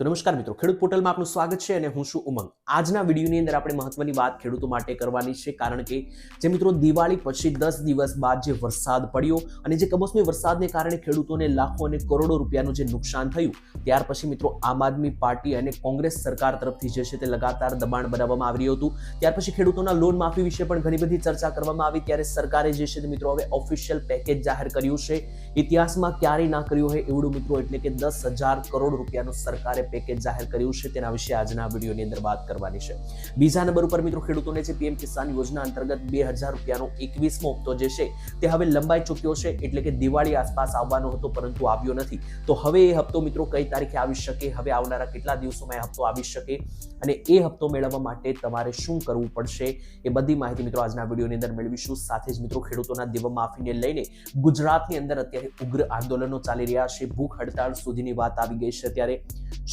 તો નમસ્કાર મિત્રો, ખેડૂત પોર્ટલમાં આપનું સ્વાગત છે અને હું છું ઉમંગ. આજના વિડીયોની અંદર આપણે મહત્વની વાત ખેડૂતો માટે કરવાની છે, કારણ કે જે મિત્રો દિવાળી પછી દસ દિવસ બાદ જે વરસાદ પડ્યો અને જે કમોસમી વરસાદને કારણે ખેડૂતોને લાખો અને કરોડો રૂપિયાનું જે નુકસાન થયું, ત્યાર પછી મિત્રો આમ આદમી પાર્ટી અને કોંગ્રેસ સરકાર તરફથી જે છે તે લગાતાર દબાણ બનાવવામાં આવી રહ્યું હતું. ત્યાર પછી ખેડૂતોના લોન માફી વિશે પણ ઘણી બધી ચર્ચા કરવામાં આવી, ત્યારે સરકારે જે છે તે મિત્રો હવે ઓફિશિયલ પેકેજ જાહેર કર્યું છે. ઇતિહાસમાં ક્યારેય ના કર્યું હોય એવડું મિત્રો એટલે કે દસ હજાર કરોડ રૂપિયાનું સરકારે પેકેજ જાહેર કર્યું છે તેના વિશે આજના વિડીયોની અંદર વાત કરવાની છે. બીજા નંબર ઉપર મિત્રો ખેડૂતોને જે પીએમ કિસાન યોજના અંતર્ગત બે હજાર રૂપિયાનો એકવીસમો હપ્તો જે છે તે હવે લંબાઈ ચૂક્યો છે એટલે કે દિવાળી આસપાસ આવવાનો હતો પરંતુ આવ્યો નથી. તો હવે એ હપ્તો મિત્રો કઈ તારીખે આવી શકે? હવે આવનારા કેટલા દિવસોમાં એ હપ્તો આવી શકે? અને એ હપ્તો મેળવવા માટે તમારે શું કરવું પડશે? એ બધી માહિતી મિત્રો આજના વિડીયોની અંદર મેળવીશું. સાથે જ મિત્રો ખેડૂતોના દેવા માફીને લઈને ગુજરાતની અંદર અત્યારે ઉગ્ર આંદોલનો ચાલી રહ્યા છે. ભૂખ હડતાળ સુધીની વાત આવી ગઈ છે ત્યારે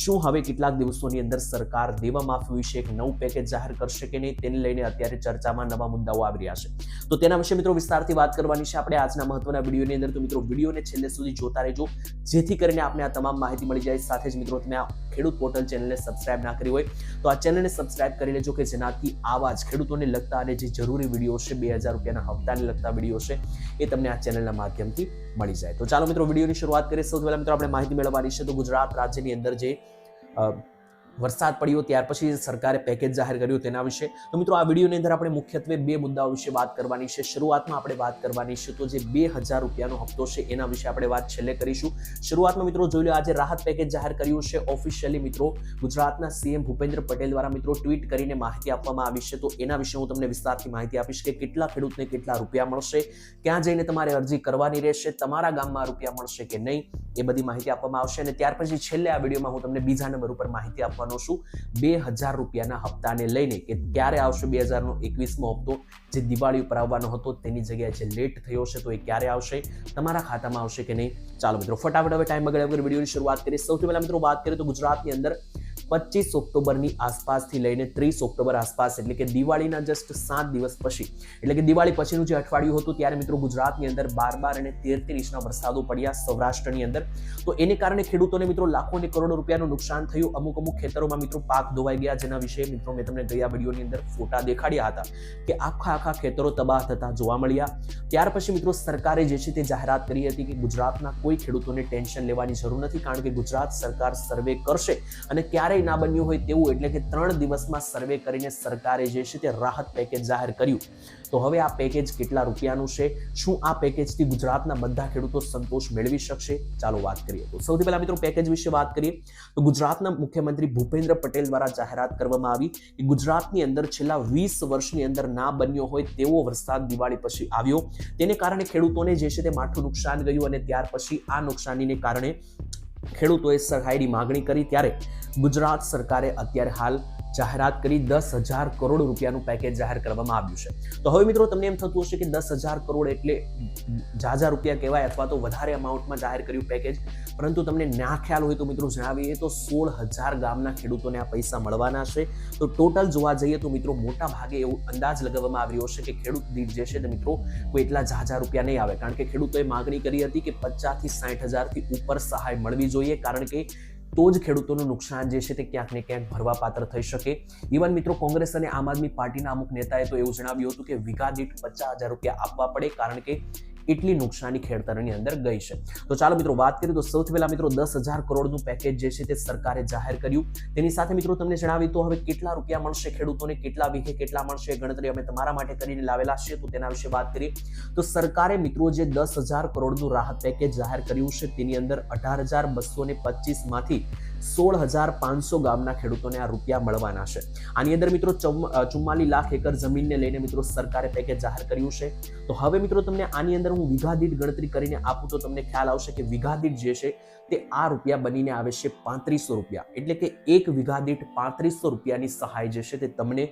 શું હવે કેટલાક દિવસોની અંદર સરકાર દેવા માફી વિશે એક નવું પેકેજ જાહેર કરશે કે નહીં તેને લઈને અત્યારે ચર્ચામાં નવા મુદ્દાઓ આવી રહ્યા છે. તો તેના વિશે મિત્રો વિસ્તારથી વાત કરવાની છે આપણે આજના મહત્વના વિડીયોની અંદર. તો મિત્રો વિડીયોને છેલ્લે સુધી જોતા રહેજો. જેથી કરીને આપણે આ તમામ માહિતી મળી જાય. સાથે જ મિત્રો તમે આ ખેડૂત પોર્ટલ ચેનલને સબસ્ક્રાઇબ ના કરી હોય તો આ ચેનલને સબસ્ક્રાઇબ કરી લેજો કે જેનાથી આવા જ ખેડૂતોને લગતા અને જે જરૂરી વીડિયો છે બે હજાર રૂપિયાના હપ્તાને લગતા વીડિયો છે એ તમને આ ચેનલના માધ્યમથી મળી જાય. તો ચાલો મિત્રો વિડીયોની શરૂઆત કરીએ. સૌથી પહેલા મિત્રો આપણે માહિતી મેળવવાની છે. તો ગુજરાત રાજ્યની અંદર જે Uh, વરસાદ પડ્યો, ત્યાર પછી સરકારે પેકેજ જાહેર કર્યું તેના વિશે. તો મિત્રો, આ વિડીયોની અંદર આપણે મુખ્યત્વે બે મુદ્દાઓ વિશે વાત કરવાની છે. શરૂઆતમાં આપણે વાત કરવાની છે તો જે બે હજાર રૂપિયાનો હપ્તો છે એના વિશે આપણે વાત છેલ્લે કરીશું. શરૂઆતમાં મિત્રો, જોઈ લો, આજે રાહત પેકેજ જાહેર કર્યું છે ઓફિશિયલી મિત્રો. ગુજરાતના સીએમ ભૂપેન્દ્ર પટેલ દ્વારા મિત્રો ટ્વીટ કરીને માહિતી આપવામાં આવી છે. તો એના વિશે હું તમને વિસ્તારથી માહિતી આપીશ કે કેટલા ખેડૂતને કેટલા રૂપિયા મળશે, ક્યાં જઈને તમારે અરજી કરવાની રહેશે, તમારા ગામમાં રૂપિયા મળશે કે નહીં, એ બધી માહિતી આપવામાં આવશે. અને ત્યાર પછી છેલ્લે આ વિડીયોમાં હું તમને બીજા નંબર ઉપર માહિતી આપવાનો છું બે હજાર રૂપિયાના હપ્તાને લઈને કે ક્યારે આવશે બે હજારનો એકવીસમો હપ્તો? જે દિવાળી ઉપર આવવાનો હતો તેની જગ્યાએ જે લેટ થયો છે તો એ ક્યારે આવશે? તમારા ખાતામાં આવશે કે નહીં? ચાલો મિત્રો, ફટાફટ હવે ટાઈમ બગાડ્યા વગર વિડીયોની શરૂઆત કરીએ. સૌથી પહેલાં મિત્રો વાત કરીએ તો ગુજરાતની અંદર પચીસ ઓક્ટોબરની આસપાસથી લઈને ત્રીસ ઓક્ટોબર આસપાસ, એટલે કે દિવાળીના જસ્ટ સાત દિવસ પછી. એટલે કે દિવાળી પછીનું જે અઠવાડિયું હતું, ત્યારે મિત્રો ગુજરાતની અંદર બાર બાર અને તેર તેર ઇંચના વરસાદો પડ્યા સૌરાષ્ટ્રની અંદર. તો એને કારણે ખેડૂતોને મિત્રો લાખો અને કરોડો રૂપિયાનું નુકસાન થયું. અમુક અમુક ખેતરોમાં મિત્રો પાક ધોવાઈ ગયા, જેના વિશે મિત્રો મેં તમને ગયા વિડીયોની અંદર ફોટા દેખાડ્યા હતા કે આખા આખા ખેતરો તબાહ થતા જોવા મળ્યા. ત્યાર પછી મિત્રો સરકારે જે છે તે જાહેરાત કરી હતી કે ગુજરાતના કોઈ ખેડૂતોને ટેન્શન લેવાની જરૂર નથી, કારણ કે ગુજરાત સરકાર સર્વે કરશે. અને ક્યારેય ના બન્યું હોય તેવું એટલે કે ત્રણ દિવસમાં સર્વે કરીને સરકારે જે છે તે રાહત પેકેજ જાહેર કર્યું. તો હવે આ પેકેજ કેટલા રૂપિયાનું છે? શું આ પેકેજથી ગુજરાતના બધા ખેડૂતો સંતોષ મેળવી શકશે? ચાલો વાત કરીએ. તો સૌથી પહેલા મિત્રો પેકેજ વિશે વાત કરીએ. તો ગુજરાતના મુખ્યમંત્રી ભૂપેન્દ્ર પટેલ દ્વારા જાહેરાત કરવામાં આવી કે ગુજરાતની અંદર છેલ્લા વીસ વર્ષની અંદર ના બન્યો હોય તેવો વરસાદ દિવાળી પછી આવ્યો. તેને કારણે ખેડૂતોને જે છે તે માઠું નુકસાન ગયું અને ત્યાર પછી આ નુકસાનીને કારણે ખેડૂતોએ સહાયની માગણી કરી ત્યારે ગુજરાત સરકારે અત્યારે હાલ જાહેરાત કરી દસ હજાર કરોડ રૂપિયાનું પેકેજ જાહેર કરવામાં આવ્યું છે. તો હવે મિત્રો તમને એમ થતું હશે કે દસ હજાર કરોડ એટલે ઝાઝા રૂપિયા કહેવાય અથવા તો વધારે અમાઉન્ટમાં જાહેર કર્યું પેકેજ પરંતુ તમને ના ખ્યાલ હોય તો મિત્રો જણાવીએ તો સોળ હજાર ગામના ખેડૂતોને આ પૈસા મળવાના છે. તો ટોટલ જોવા જઈએ તો મિત્રો મોટા ભાગે એવું અંદાજ લગાવવામાં આવ્યો છે કે ખેડૂત દીઠ જે છે તે મિત્રો કોઈ એટલા ઝાઝા રૂપિયા નહીં આવે. કારણ કે ખેડૂતોએ માગણી કરી હતી કે પચાસથી સાઠ હજારથી ઉપર સહાય મળવી જોઈએ, કારણ કે તો જ ખેડૂતોનું નુકસાન જે છે તે ક્યાંક ને ક્યાંક ભરવા પાત્ર થઈ શકે. ઇવન મિત્રો કોંગ્રેસ અને આમ આદમી પાર્ટીના અમુક નેતાએ તો એવું જણાવ્યું હતું કે વીઘા દીઠ પચાસ હજાર રૂપિયા આપવા પડે, કારણ કે એટલી નુકસાની ખેડતરની અંદર ગઈ છે. તો ચાલો મિત્રો વાત કરીએ તો સૌથી પહેલા મિત્રો દસ હજાર કરોડનું પેકેજ જે છે તે સરકારે જાહેર કર્યું. તેની સાથે મિત્રો તમને જણાવી તો હવે કેટલા રૂપિયા મળશે ખેડૂતોને, કેટલા વીઘે કેટલા મળશે ગણતરી અમે તમારા માટે કરીને લાવેલા છે તો તેના વિશે વાત કરીએ. તો સરકારે મિત્રો જે દસ હજાર કરોડનું રાહત પેકેજ જાહેર કર્યું છે તેની અંદર અઢાર હજાર બસો ને પચીસમાંથી સોળ હજાર પાંચસો ગામના ખેડૂતોને આ રૂપિયા મળવાના છે. આની અંદર મિત્રો ચુમ્માલી લાખ એકર જમીનને લઈને મિત્રો સરકારે પેકેજ જાહેર કર્યું છે. તો હવે મિત્રો તમને આની અંદર હું વિઘાદીઠ ગણતરી કરીને આપું તો તમને ખ્યાલ આવશે કે વિઘા દીઠ જે છે તે આ રૂપિયા બનીને આવે છે પાંત્રીસો રૂપિયા. એટલે કે એક વીઘા દીઠ પાંત્રીસો રૂપિયાની સહાય જે છે તે તમને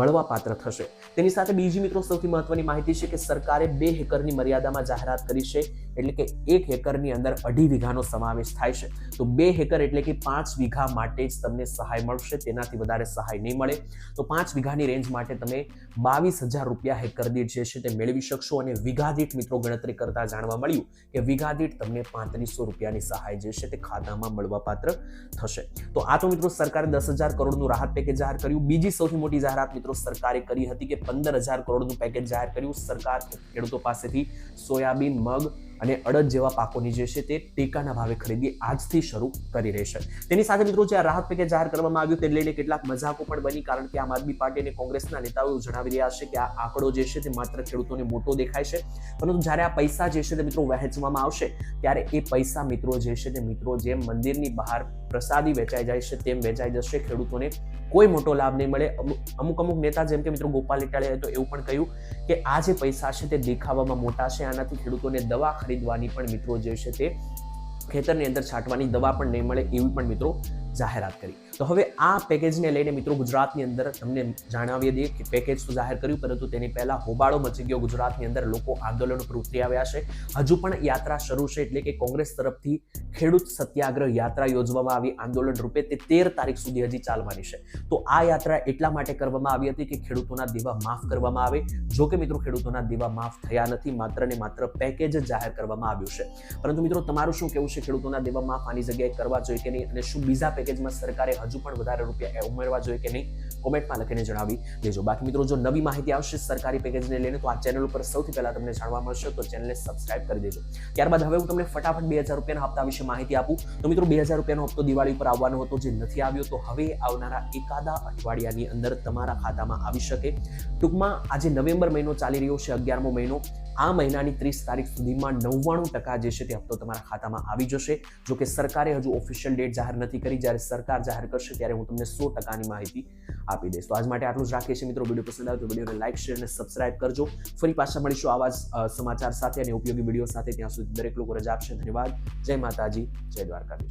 મળવા પાત્ર થશે. તેની સાથે બીજી મિત્રો સૌથી મહત્વની માહિતી છે કે સરકારે બે હેકરની મર્યાદામાં જાહેરાત કરી છે, એટલે કે એક હેકરની અંદર અઢી વીઘાનો સમાવેશ થાય છે. તો બે હેકર એટલે કે પાંચ વીઘા માટે જ તમને સહાય મળશે, તેનાથી વધારે સહાય નહીં મળે. તો પાંચ વીઘાની રેન્જ માટે તમે બાવીસ હજાર રૂપિયા હેકર દીઠ જે છે તે મેળવી શકશો. અને વીઘા દીઠ મિત્રો ગણતરી કરતા જાણવા મળ્યું કે વીઘા દીઠ તમને પાંત્રીસો રૂપિયાની સહાય સહાય જે છે તે ખાતામાં મળવાપાત્ર થશે. તો આ તો મિત્રો સરકારે દસ હજાર કરોડનું રાહત પેકેજ જાહેર કર્યું. બીજી સૌથી મોટી જાહેરાત મિત્રો સરકારે કરી હતી કે પંદર હજાર કરોડનું પેકેજ જાહેર કર્યું. સરકાર ખેડૂતો પાસેથી સોયાબીન, મગ અને અડદ જેવા પાકોની જે છે તે ટેકાના ભાવે ખરીદી આજથી શરૂ કરી રહેશે તેની સાથે મિત્રો જે આ રાહત પેકેજ જાહેર કરવામાં આવ્યું તે લઈને કેટલાક મજાકો પણ બની કારણ કે આમ આદમી પાર્ટી અને કોંગ્રેસના નેતાઓ જણાવી રહ્યા છે કે આ આંકડો જે છે તે માત્ર ખેડૂતોને મોટો દેખાય છે. પરંતુ જ્યારે આ પૈસા જે છે તે મિત્રો વહેંચવામાં આવશે, ત્યારે એ પૈસા મિત્રો જે છે તે મિત્રો જેમ મંદિરની બહાર પ્રસાદી વેચાઈ જાય છે તેમ વેચાઈ જશે. ખેડૂતોને કોઈ મોટો લાભ નહીં મળે. અમુક અમુક નેતા જેમ કે મિત્રો ગોપાલ ઇટાલિયાએ તો એવું પણ કહ્યું કે આ જે પૈસા છે તે દેખાવામાં મોટા છે. આનાથી ખેડૂતોને દવા ખરીદવાની પણ મિત્રો જે છે તે ખેતરની અંદર છાંટવાની દવા પણ નહીં મળે એવી પણ મિત્રો જાહેરાત કરી. તો હવે આ પેકેજને લઈને મિત્રો ગુજરાતની અંદર તમને જણાવી દઈએ કે પેકેજ તો જાહેર કર્યું, પરંતુ તેની પહેલાં હોબાળો મચી ગયો. ગુજરાતની અંદર લોકો આંદોલન પર ઉતરી આવ્યા છે. હજુ પણ યાત્રા શરૂ છે એટલે કે કોંગ્રેસ તરફથી ખેડૂત સત્યાગ્રહ યાત્રા યોજવામાં આવી. આંદોલન રૂપે તે તેર તારીખ સુધી હજી ચાલવાની છે. તો આ યાત્રા એટલા માટે કરવામાં આવી હતી કે ખેડૂતોના દેવા માફ કરવામાં આવે. જો કે મિત્રો ખેડૂતોના દેવા માફ થયા નથી. માત્ર ને માત્ર પેકેજ જાહેર કરવામાં આવ્યું છે. પરંતુ મિત્રો તમારું શું કેવું છે? ખેડૂતોના દેવા માફ આની જગ્યાએ કરવા જોઈએ કે નહીં? અને શું બીજા પેકેજમાં સરકારે હજુ પણ વધારે રૂપિયા ઉમેરવા જોઈએ કે નહીં કોમેન્ટમાં લખીને જણાવી દેજો. બાકી મિત્રો, જો નવી માહિતી આવશે સરકારી પેકેજને લઈને, તો આ ચેનલ ઉપર સૌથી પહેલા તમને જાણવા મળશે, તો ચેનલને સબસ્ક્રાઇબ કરી દેજો. ત્યારબાદ હવે હું તમને ફટાફટ બે હજાર રૂપિયાના હપ્તા વિશે માહિતી આપું. તો મિત્રો, બે હજાર રૂપિયાનો હપ્તો દિવાળી પર આવવાનો હતો, જે નથી આવ્યો, તો હવે આવનારા એકાદા અઠવાડિયાની અંદર તમારા ખાતામાં આવી શકે. ટૂંકમાં આજે નવેમ્બર મહિનો ચાલી રહ્યો છે, અગિયારમો મહિનો. આ મહિનાની ત્રીસ તારીખ સુધીમાં નવ્વાણું ટકા જે છે તે હપ્તો તમારા ખાતામાં આવી જશે. જો કે સરકારે હજુ ઓફિશિયલ ડેટ જાહેર નથી કરી. જ્યારે સરકાર જાહેર કરશે ત્યારે હું તમને સો ટકાની માહિતી આપી દઈશ. તો આજ માટે આટલું જ રાખીએ છીએ મિત્રો. વીડિયો પસંદ આવે તો વિડીયોને લાઇક શેર અને સબસ્ક્રાઇબ કરજો. ફરી પાછા મળીશું આવા જ સમાચાર સાથે અને ઉપયોગી વીડિયો સાથે. ત્યાં સુધી દરેક લોકો રજા આપશે. ધન્યવાદ. જય માતાજી. જય દ્વારકાધીશ.